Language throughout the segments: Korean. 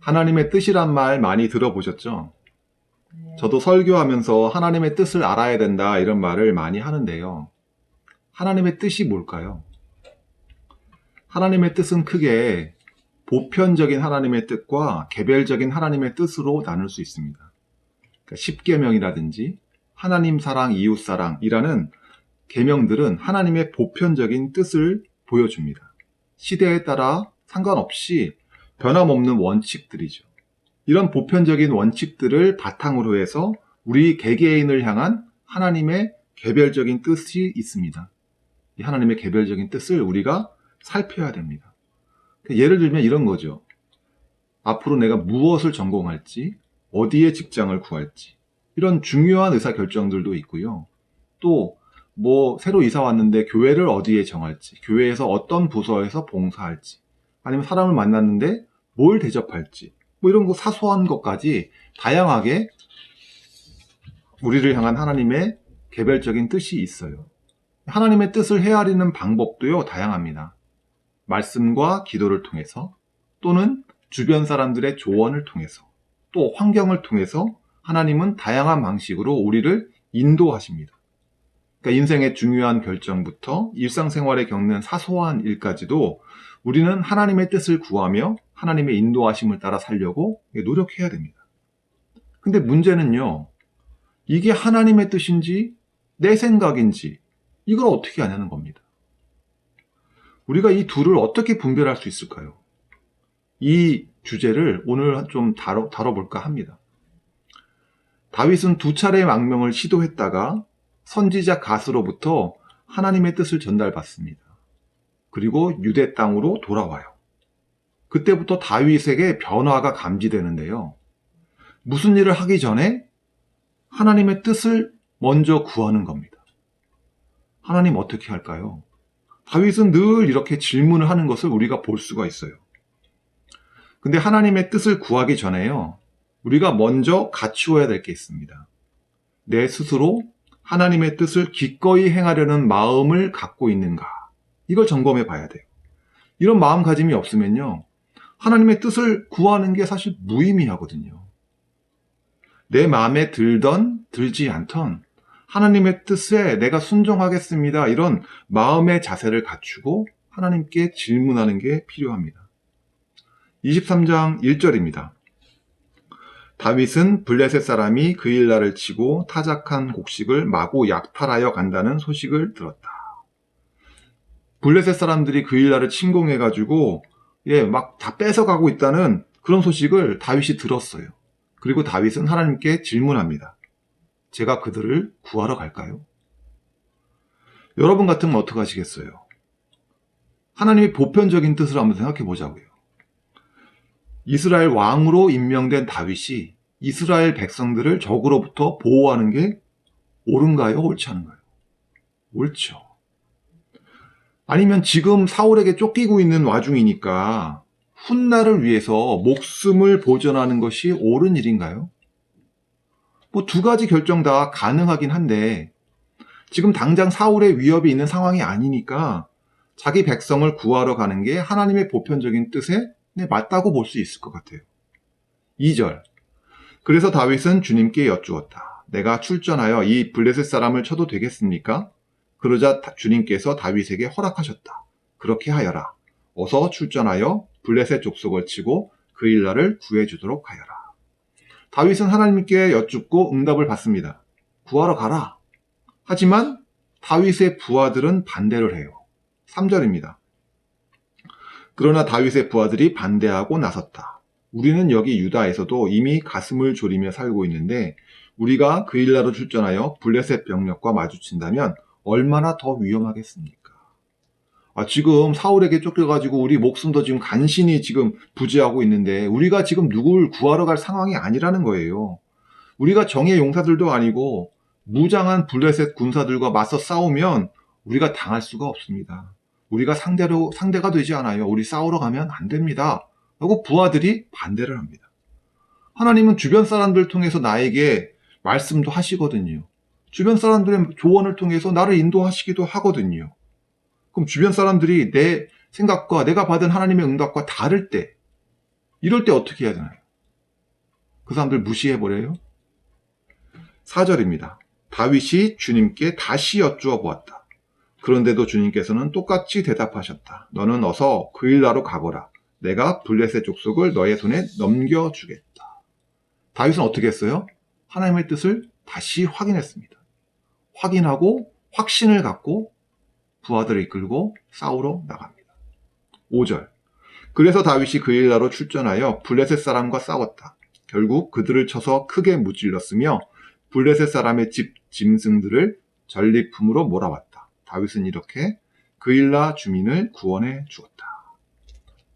하나님의 뜻이란 말 많이 들어보셨죠? 저도 설교하면서 하나님의 뜻을 알아야 된다 이런 말을 많이 하는데요. 하나님의 뜻이 뭘까요? 하나님의 뜻은 크게 보편적인 하나님의 뜻과 개별적인 하나님의 뜻으로 나눌 수 있습니다. 그러니까 십계명이라든지 하나님 사랑, 이웃 사랑이라는 계명들은 하나님의 보편적인 뜻을 보여줍니다. 시대에 따라 상관없이 변함없는 원칙들이죠. 이런 보편적인 원칙들을 바탕으로 해서 우리 개개인을 향한 하나님의 개별적인 뜻이 있습니다. 이 하나님의 개별적인 뜻을 우리가 살펴야 됩니다. 예를 들면 이런 거죠. 앞으로 내가 무엇을 전공할지, 어디에 직장을 구할지, 이런 중요한 의사 결정들도 있고요. 또, 뭐, 새로 이사 왔는데 교회를 어디에 정할지, 교회에서 어떤 부서에서 봉사할지, 아니면 사람을 만났는데 뭘 대접할지, 뭐 이런 거 사소한 것까지 다양하게 우리를 향한 하나님의 개별적인 뜻이 있어요. 하나님의 뜻을 헤아리는 방법도요, 다양합니다. 말씀과 기도를 통해서 또는 주변 사람들의 조언을 통해서 또 환경을 통해서 하나님은 다양한 방식으로 우리를 인도하십니다. 그러니까 인생의 중요한 결정부터 일상생활에 겪는 사소한 일까지도 우리는 하나님의 뜻을 구하며 하나님의 인도하심을 따라 살려고 노력해야 됩니다. 근데 문제는요, 이게 하나님의 뜻인지 내 생각인지 이걸 어떻게 아냐는 겁니다. 우리가 이 둘을 어떻게 분별할 수 있을까요? 이 주제를 오늘 좀 다뤄, 다뤄볼까 합니다. 다윗은 두 차례 망명을 시도했다가 선지자 가스로부터 하나님의 뜻을 전달받습니다. 그리고 유대 땅으로 돌아와요. 그때부터 다윗에게 변화가 감지되는데요. 무슨 일을 하기 전에 하나님의 뜻을 먼저 구하는 겁니다. 하나님 어떻게 할까요? 다윗은 늘 이렇게 질문을 하는 것을 우리가 볼 수가 있어요. 근데 하나님의 뜻을 구하기 전에요. 우리가 먼저 갖추어야 될 게 있습니다. 내 스스로 하나님의 뜻을 기꺼이 행하려는 마음을 갖고 있는가? 이걸 점검해 봐야 돼요. 이런 마음가짐이 없으면요. 하나님의 뜻을 구하는 게 사실 무의미하거든요. 내 마음에 들던 들지 않던 하나님의 뜻에 내가 순종하겠습니다. 이런 마음의 자세를 갖추고 하나님께 질문하는 게 필요합니다. 23장 1절입니다. 다윗은 블레셋 사람이 그 일날을 치고 타작한 곡식을 마구 약탈하여 간다는 소식을 들었다. 블레셋 사람들이 그 일날을 침공해가지고 예, 막 다 뺏어가고 있다는 그런 소식을 다윗이 들었어요. 그리고 다윗은 하나님께 질문합니다. 제가 그들을 구하러 갈까요? 여러분 같으면 어떻게 하시겠어요? 하나님의 보편적인 뜻을 한번 생각해 보자고요. 이스라엘 왕으로 임명된 다윗이 이스라엘 백성들을 적으로부터 보호하는 게 옳은가요? 옳지 않은가요? 옳죠. 아니면 지금 사울에게 쫓기고 있는 와중이니까 훗날을 위해서 목숨을 보전하는 것이 옳은 일인가요? 뭐 두 가지 결정 다 가능하긴 한데 지금 당장 사울의 위협이 있는 상황이 아니니까 자기 백성을 구하러 가는 게 하나님의 보편적인 뜻에 네, 맞다고 볼 수 있을 것 같아요. 2절. 그래서 다윗은 주님께 여쭈었다. 내가 출전하여 이 블레셋 사람을 쳐도 되겠습니까? 그러자 주님께서 다윗에게 허락하셨다. 그렇게 하여라. 어서 출전하여 블레셋 족속을 치고 그 일날을 구해주도록 하여라. 다윗은 하나님께 여쭙고 응답을 받습니다. 구하러 가라. 하지만 다윗의 부하들은 반대를 해요. 3절입니다. 그러나 다윗의 부하들이 반대하고 나섰다. 우리는 여기 유다에서도 이미 가슴을 졸이며 살고 있는데 우리가 그 일나로 출전하여 블레셋 병력과 마주친다면 얼마나 더 위험하겠습니까? 아, 지금 사울에게 쫓겨가지고 우리 목숨도 지금 간신히 지금 부지하고 있는데 우리가 지금 누굴 구하러 갈 상황이 아니라는 거예요. 우리가 정의 용사들도 아니고 무장한 블레셋 군사들과 맞서 싸우면 우리가 당할 수가 없습니다. 우리가 상대로 상대가 되지 않아요. 우리 싸우러 가면 안 됩니다. 하고 부하들이 반대를 합니다. 하나님은 주변 사람들 통해서 나에게 말씀도 하시거든요. 주변 사람들의 조언을 통해서 나를 인도하시기도 하거든요. 그럼 주변 사람들이 내 생각과 내가 받은 하나님의 응답과 다를 때, 이럴 때 어떻게 해야 되나요? 그 사람들 무시해버려요? 4절입니다. 다윗이 주님께 다시 여쭈어 보았다. 그런데도 주님께서는 똑같이 대답하셨다. 너는 어서 그 일나로 가거라. 내가 블레셋 족속을 너의 손에 넘겨주겠다. 다윗은 어떻게 했어요? 하나님의 뜻을 다시 확인했습니다. 확인하고 확신을 갖고 부하들을 이끌고 싸우러 나갑니다. 5절. 그래서 다윗이 그 일나로 출전하여 블레셋 사람과 싸웠다. 결국 그들을 쳐서 크게 무찔렀으며 블레셋 사람의 집 짐승들을 전리품으로 몰아왔다. 다윗은 이렇게 그일라 주민을 구원해 주었다.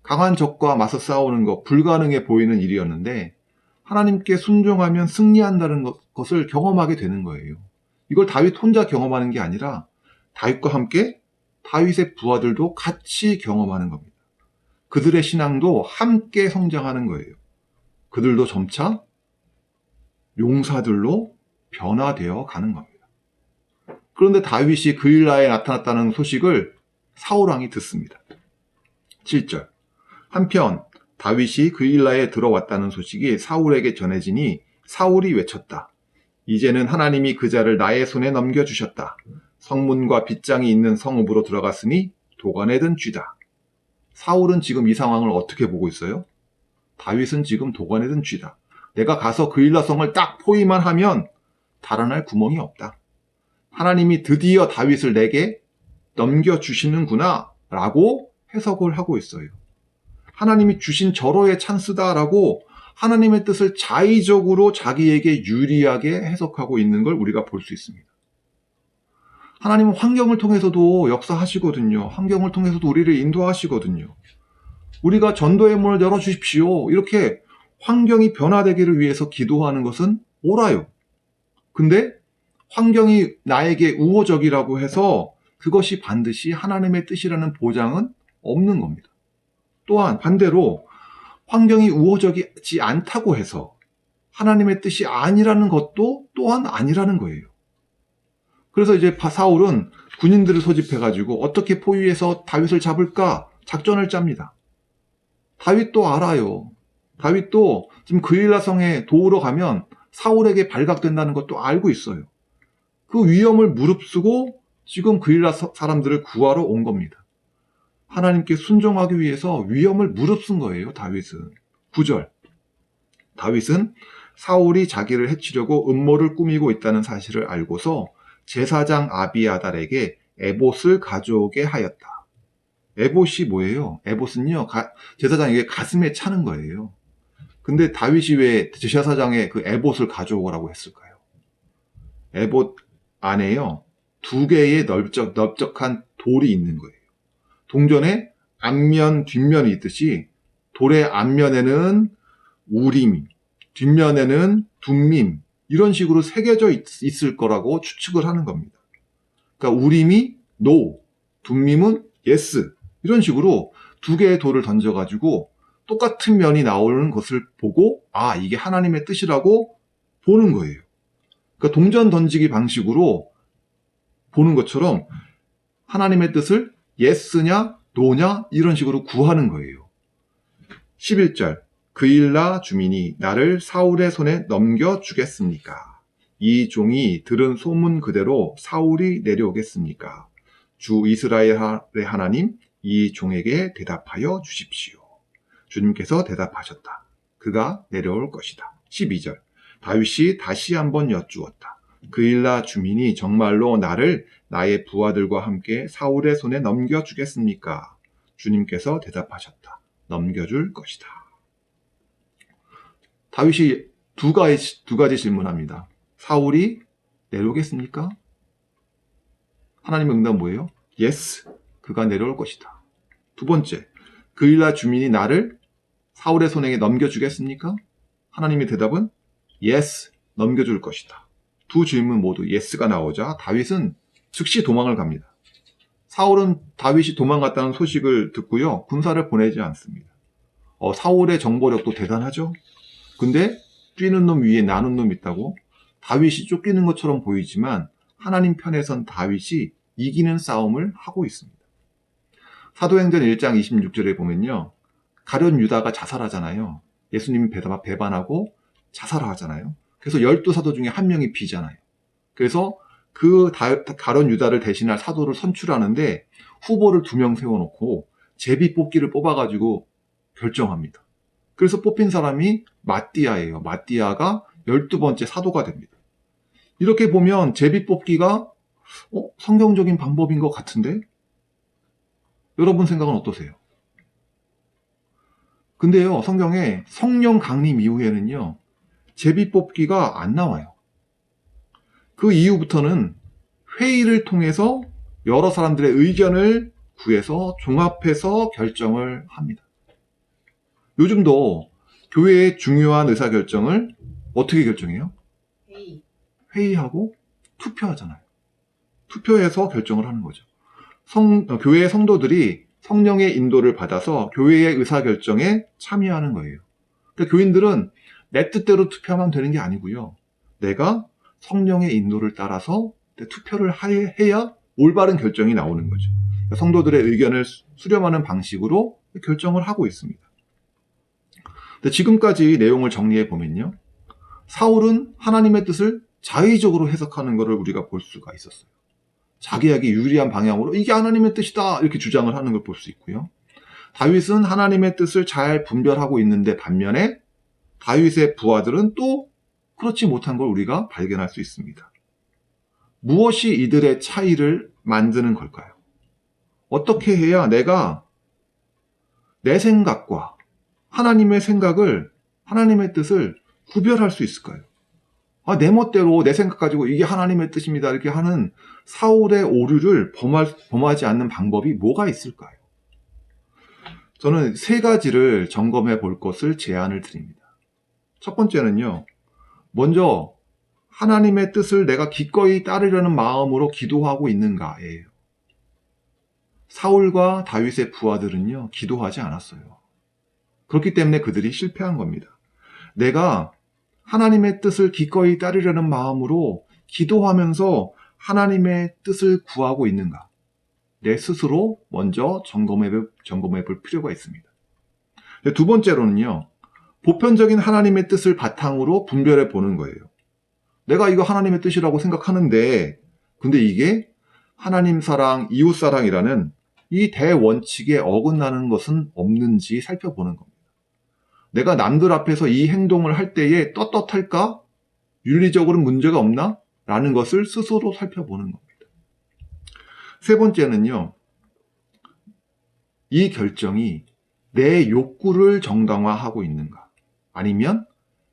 강한 적과 맞서 싸우는 것 불가능해 보이는 일이었는데 하나님께 순종하면 승리한다는 것- 것을 경험하게 되는 거예요. 이걸 다윗 혼자 경험하는 게 아니라 다윗과 함께 다윗의 부하들도 같이 경험하는 겁니다. 그들의 신앙도 함께 성장하는 거예요. 그들도 점차 용사들로 변화되어 가는 겁니다. 그런데 다윗이 그일라에 나타났다는 소식을 사울왕이 듣습니다. 7절. 한편 다윗이 그일라에 들어왔다는 소식이 사울에게 전해지니 사울이 외쳤다. 이제는 하나님이 그 자를 나의 손에 넘겨주셨다. 성문과 빗장이 있는 성읍으로 들어갔으니 도관에 든 쥐다. 사울은 지금 이 상황을 어떻게 보고 있어요? 다윗은 지금 도관에 든 쥐다. 내가 가서 그일라 성을 딱 포위만 하면 달아날 구멍이 없다. 하나님이 드디어 다윗을 내게 넘겨주시는구나 라고 해석을 하고 있어요. 하나님이 주신 절호의 찬스다라고 하나님의 뜻을 자의적으로 자기에게 유리하게 해석하고 있는 걸 우리가 볼 수 있습니다. 하나님은 환경을 통해서도 역사하시거든요. 환경을 통해서도 우리를 인도하시거든요. 우리가 전도의 문을 열어주십시오. 이렇게 환경이 변화되기를 위해서 기도하는 것은 옳아요. 근데 환경이 나에게 우호적이라고 해서 그것이 반드시 하나님의 뜻이라는 보장은 없는 겁니다. 또한 반대로 환경이 우호적이지 않다고 해서 하나님의 뜻이 아니라는 것도 또한 아니라는 거예요. 그래서 이제 바- 사울은 군인들을 소집해가지고 어떻게 포위해서 다윗을 잡을까 작전을 짭니다. 다윗도 알아요. 다윗도 지금 그일라 성에 도우러 가면 사울에게 발각된다는 것도 알고 있어요. 그 위험을 무릅쓰고 지금 그일라 사- 사람들을 구하러 온 겁니다. 하나님께 순종하기 위해서 위험을 무릅쓴 거예요, 다윗은. 9절. 다윗은 사울이 자기를 해치려고 음모를 꾸미고 있다는 사실을 알고서 제사장 아비아달에게 에봇을 가져오게 하였다. 에봇이 뭐예요? 에봇은요, 가- 제사장에게 가슴에 차는 거예요. 근데 다윗이 왜 제사장에 그 에봇을 가져오라고 했을까요? 에봇 안에요, 두 개의 넓적, 넓적한 돌이 있는 거예요. 동전에 앞면, 뒷면이 있듯이 돌의 앞면에는 우림, 뒷면에는 둠밈, 이런 식으로 새겨져 있, 있을 거라고 추측을 하는 겁니다. 그러니까 우림이 no, 둠밈은 yes, 이런 식으로 두 개의 돌을 던져가지고 똑같은 면이 나오는 것을 보고 아, 이게 하나님의 뜻이라고 보는 거예요. 그러니까 동전 던지기 방식으로 보는 것처럼 하나님의 뜻을 yes냐, no냐 이런 식으로 구하는 거예요. 11절 그일라 주민이 나를 사울의 손에 넘겨 주겠습니까? 이 종이 들은 소문 그대로 사울이 내려오겠습니까? 주 이스라엘의 하나님 이 종에게 대답하여 주십시오. 주님께서 대답하셨다. 그가 내려올 것이다. 12절 다윗이 다시 한번 여쭈었다. 그일라 주민이 정말로 나를 나의 부하들과 함께 사울의 손에 넘겨주겠습니까? 주님께서 대답하셨다. 넘겨줄 것이다. 다윗이 두 가지, 두 가지 질문합니다. 사울이 내려오겠습니까? 하나님의 응답 뭐예요? Yes, 그가 내려올 것이다. 두 번째, 그일라 주민이 나를 사울의 손에 넘겨주겠습니까? 하나님의 대답은 Yes, 넘겨줄 것이다. 두 질문 모두 Yes가 나오자 다윗은 즉시 도망을 갑니다. 사울은 다윗이 도망갔다는 소식을 듣고요, 군사를 보내지 않습니다. 어, 사울의 정보력도 대단하죠? 근데 뛰는 놈 위에 나는 놈 있다고 다윗이 쫓기는 것처럼 보이지만 하나님 편에선 다윗이 이기는 싸움을 하고 있습니다. 사도행전 1장 26절에 보면요. 가련 유다가 자살하잖아요. 예수님이 배반하고 자살하잖아요. 그래서 열두 사도 중에 한 명이 비잖아요. 그래서 그 다- 가련 유다를 대신할 사도를 선출하는데 후보를 두 명 세워놓고 제비 뽑기를 뽑아가지고 결정합니다. 그래서 뽑힌 사람이 마띠아예요. 마띠아가 열두 번째 사도가 됩니다. 이렇게 보면 제비 뽑기가 어, 성경적인 방법인 것 같은데? 여러분 생각은 어떠세요? 근데요, 성경에 성령 강림 이후에는요, 제비 뽑기가 안 나와요. 그 이후부터는 회의를 통해서 여러 사람들의 의견을 구해서 종합해서 결정을 합니다. 요즘도 교회의 중요한 의사결정을 어떻게 결정해요? 회의. 회의하고 투표하잖아요. 투표해서 결정을 하는 거죠. 성, 어, 교회의 성도들이 성령의 인도를 받아서 교회의 의사결정에 참여하는 거예요. 그러니까 교인들은 내 뜻대로 투표하면 되는 게 아니고요. 내가 성령의 인도를 따라서 투표를 하- 해야 올바른 결정이 나오는 거죠. 그러니까 성도들의 의견을 수- 수렴하는 방식으로 결정을 하고 있습니다. 근데 지금까지 내용을 정리해 보면요. 사울은 하나님의 뜻을 자의적으로 해석하는 것을 우리가 볼 수가 있었어요. 자기에게 유리한 방향으로 이게 하나님의 뜻이다 이렇게 주장을 하는 걸 볼 수 있고요. 다윗은 하나님의 뜻을 잘 분별하고 있는데 반면에 다윗의 부하들은 또 그렇지 못한 걸 우리가 발견할 수 있습니다. 무엇이 이들의 차이를 만드는 걸까요? 어떻게 해야 내가 내 생각과 하나님의 생각을 하나님의 뜻을 구별할 수 있을까요? 아, 내 멋대로 내 생각 가지고 이게 하나님의 뜻입니다. 이렇게 하는 사울의 오류를 범할, 범하지 않는 방법이 뭐가 있을까요? 저는 세 가지를 점검해 볼 것을 제안을 드립니다. 첫 번째는요, 먼저 하나님의 뜻을 내가 기꺼이 따르려는 마음으로 기도하고 있는가예요. 사울과 다윗의 부하들은요, 기도하지 않았어요. 그렇기 때문에 그들이 실패한 겁니다. 내가 하나님의 뜻을 기꺼이 따르려는 마음으로 기도하면서 하나님의 뜻을 구하고 있는가? 내 스스로 먼저 점검해, 볼- 점검해 볼 필요가 있습니다. 두 번째로는요, 보편적인 하나님의 뜻을 바탕으로 분별해 보는 거예요. 내가 이거 하나님의 뜻이라고 생각하는데, 근데 이게 하나님 사랑, 이웃 사랑이라는 이 대원칙에 어긋나는 것은 없는지 살펴보는 겁니다. 내가 남들 앞에서 이 행동을 할 때에 떳떳할까? 윤리적으로 문제가 없나? 라는 것을 스스로 살펴보는 겁니다. 세 번째는요, 이 결정이 내 욕구를 정당화하고 있는가? 아니면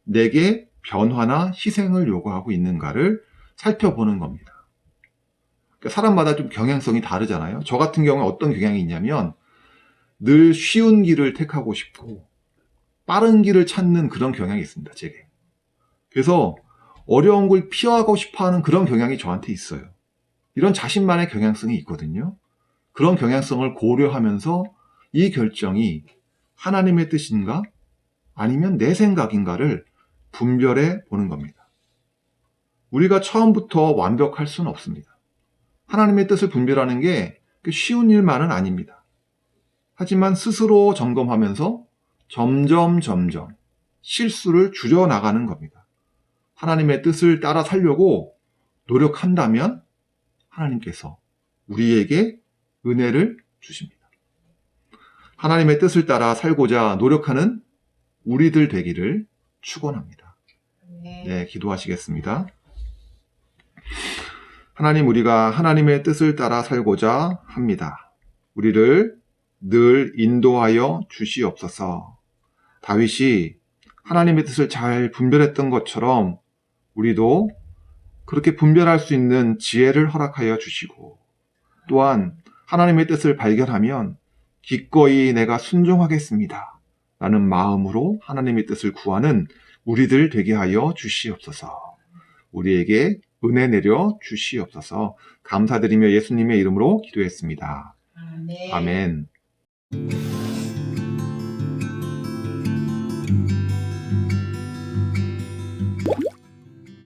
내게 변화나 희생을 요구하고 있는가를 살펴보는 겁니다. 그러니까 사람마다 좀 경향성이 다르잖아요. 저 같은 경우에 어떤 경향이 있냐면 늘 쉬운 길을 택하고 싶고 빠른 길을 찾는 그런 경향이 있습니다. 제게. 그래서 어려운 걸 피하고 싶어 하는 그런 경향이 저한테 있어요. 이런 자신만의 경향성이 있거든요. 그런 경향성을 고려하면서 이 결정이 하나님의 뜻인가 아니면 내 생각인가를 분별해 보는 겁니다. 우리가 처음부터 완벽할 수는 없습니다. 하나님의 뜻을 분별하는 게 쉬운 일만은 아닙니다. 하지만 스스로 점검하면서 점점 점점 실수를 줄여나가는 겁니다. 하나님의 뜻을 따라 살려고 노력한다면 하나님께서 우리에게 은혜를 주십니다. 하나님의 뜻을 따라 살고자 노력하는 우리들 되기를 축원합니다. 네. 네, 기도하시겠습니다. 하나님 우리가 하나님의 뜻을 따라 살고자 합니다. 우리를 늘 인도하여 주시옵소서. 다윗이 하나님의 뜻을 잘 분별했던 것처럼 우리도 그렇게 분별할 수 있는 지혜를 허락하여 주시고 또한 하나님의 뜻을 발견하면 기꺼이 내가 순종하겠습니다. 라는 마음으로 하나님의 뜻을 구하는 우리들 되게 하여 주시옵소서. 우리에게 은혜 내려 주시옵소서. 감사드리며 예수님의 이름으로 기도했습니다. 아멘. 아멘.